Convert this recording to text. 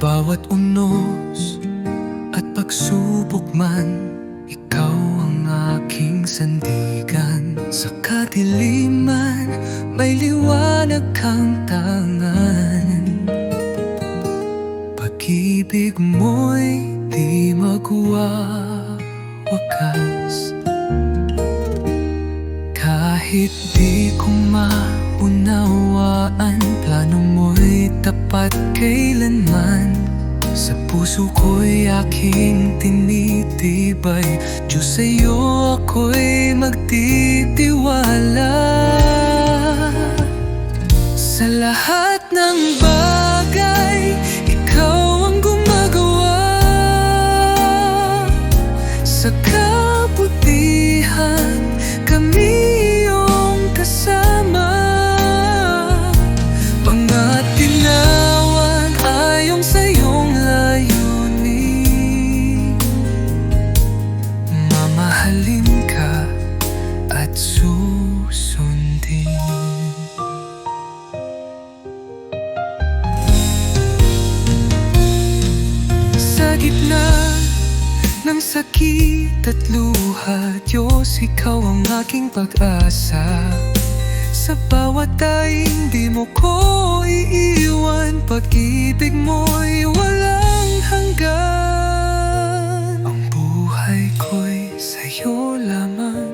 Bawat unos at pagsubok man Ikaw ang aking sandigan. Sa kadiliman may liwanag kang tangan. Pag-ibig mo'y di magwawakas Kahit di ko maunawaan Plano mo'y tapat kailanman. Sa puso ko'y aking tinitibay. Diyos sa'yo ako'y magtitiwala gitna ng sakit at luha Diyos, Ikaw ang aking pag-asa. Sa bawat daing di mo ko iiwan Pag-ibig mo'y walang hanggan. Ang buhay ko'y sa'yo lamang.